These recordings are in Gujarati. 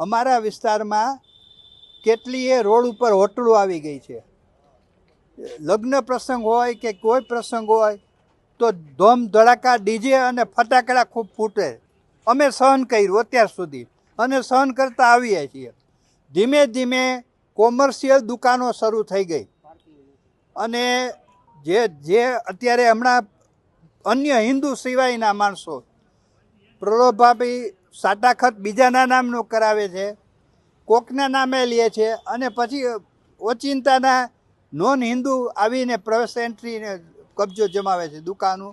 અમારા વિસ્તારમાં કેટલીય રોડ ઉપર હોટલો આવી ગઈ છે. લગ્ન પ્રસંગ હોય કે કોઈ પ્રસંગ હોય, તો ધોમ ધડાકા ડીજે અને ફટાકડા ખૂબ ફૂટે. અમે સહન કર્યું અત્યાર સુધી. અને સહન કરતા આવીએ છીએ. ધીમે ધીમે કોમર્શિયલ દુકાનો શરૂ થઈ ગઈ. અને જે જે અત્યારે હમણાં અન્ય હિન્દુ સિવાયના માણસો પ્રલોભાભાઈ સાટાખત બીજાના નામનો કરાવે છે, કોકના નામે લે છે અને પછી ઓચિંતાના નોન હિન્દુ આવીને પ્રવેશ એન્ટ્રીને કબજો જમાવે છે દુકાનો,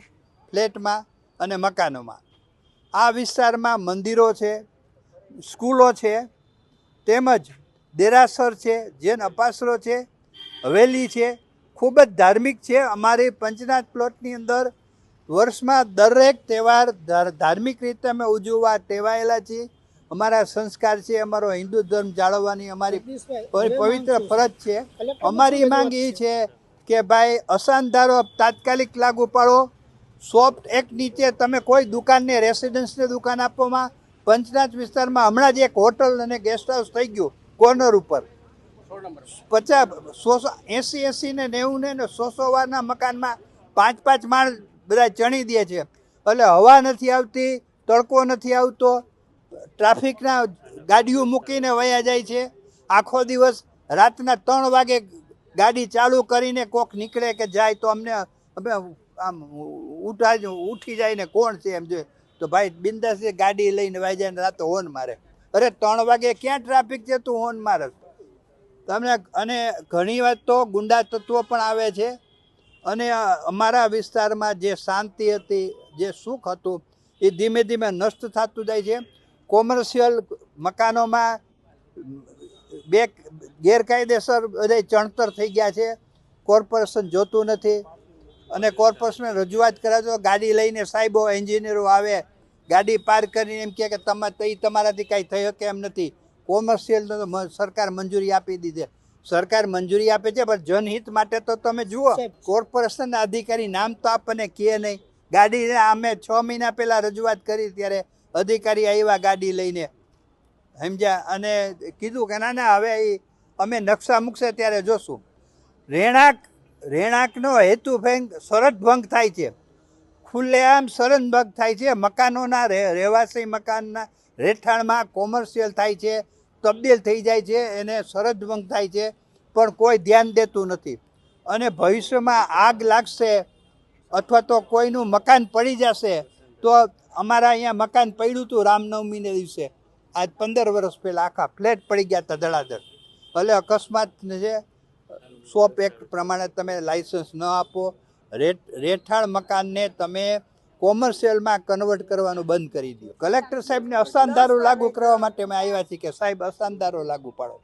ફ્લેટમાં અને મકાનોમાં. આ વિસ્તારમાં મંદિરો છે, સ્કૂલો છે, તેમજ દેરાસર છે, જૈન અપાસરો છે, હવેલી છે, ખૂબ જ ધાર્મિક છે. અમારી પંચનાથ પ્લોટની અંદર વર્ષમાં દરેક તહેવાર ધાર- ધાર્મિક રીતે અમે ઉજવવા ટેવાયેલા છીએ. અમારા સંસ્કાર છે અમારો હિન્દુ ધર્મ જાળવવાની અમારી પવિત્ર ફરજ છે. અમારી માંગ એ છે. કે ભાઈ અસાનધારો તાત્કાલિક લાગુ પાડો. સોફ્ટ એક નીચે તમે કોઈ દુકાનને રેસિડન્સને દુકાન આપવામાં પંચનાથ વિસ્તારમાં હમણાં જ એક હોટલ અને ગેસ્ટ હાઉસ થઈ ગયું કોર્નર ઉપર. પચાસ સોસો એંસી એસી ને નેવું ને ને સો સો વારના મકાનમાં પાંચ પાંચ માળ બધા ચણી દે છે. એટલે હવા નથી આવતી, તડકો નથી આવતો, ટ્રાફિકના ગાડીઓ મૂકીને વયા જાય છે. આખો દિવસ રાતના ત્રણ વાગે ગાડી ચાલુ કરીને કોક નીકળે કે જાય તો અમને અમે આમ ઉઠા ઉઠી જાય ને કોણ છે એમ જોઈએ. તો ભાઈ બિંદાસ ગાડી લઈને વાઈ જાય ને રાતે હોર્ન મારે. અરે ત્રણ વાગે ક્યાં ટ્રાફિક છે તું હોર્ન મારે તમને અને ઘણી વાર તો ગુંડા તત્વો પણ આવે છે. અને અમારા વિસ્તારમાં જે શાંતિ હતી, જે સુખ હતું, એ ધીમે ધીમે નષ્ટ થતું જાય છે. કોમર્શિયલ મકાનોમાં બે ગેરકાયદેસર બધા ચણતર થઈ ગયા છે. કોર્પોરેશન જોતું નથી. અને કોર્પોરેશન રજૂઆત કરે તો ગાડી લઈને સાહેબો, એન્જિનિયરો આવે, ગાડી પાર્ક કરીને એમ કહે કે તમે તમારાથી કાંઈ થઈ શકે એમ નથી. કોમર્શિયલ સરકાર મંજૂરી આપી દીધી. સરકાર મંજૂરી આપે છે પણ જનહિત માટે તો તમે જુઓ. કોર્પોરેશનના અધિકારી નામ તો આપણને કહે નહીં. ગાડી અમે છ મહિના પહેલાં રજૂઆત કરી ત્યારે અધિકારી આવ્યા ગાડી લઈને. સમજ્યા? અને કીધું કે ના ના હવે અમે નકશા મૂકશે ત્યારે જોશું. રહેણાંક રહેણાંકનો હેતુ ભંગ શરત ભંગ થાય છે. ખુલ્લેઆમ શરત ભંગ થાય છે. મકાનોના રહે- રહેવાસી મકાનના રહેઠાણમાં કોમર્શિયલ થાય છે. તબદીલ થઈ જાય છે, એને ભંગ થાય છે, પણ કોઈ ધ્યાન દેતું નથી. અને ભવિષ્યમાં આગ લાગશે અથવા તો કોઈનું મકાન પડી જશે, તો અમારા અહીંયા મકાન પડ્યું હતું રામનવમીને દિવસે. આજ પંદર વર્ષ પહેલાં આખા ફ્લેટ પડી ગયા હતા ધડાધડ. ભલે અકસ્માત છે, શોપ એક્ટ પ્રમાણે તમે લાઇસન્સ ન આપો રેઠાણ મકાનને તમે કોમર્શિયલમાં કન્વર્ટ કરવાનું બંધ કરી દો કલેક્ટર સાહેબને અસાનધારો લાગુ કરવા માટે અમે આવ્યા છીએ કે સાહેબ અસાનધારો લાગુ પાડો.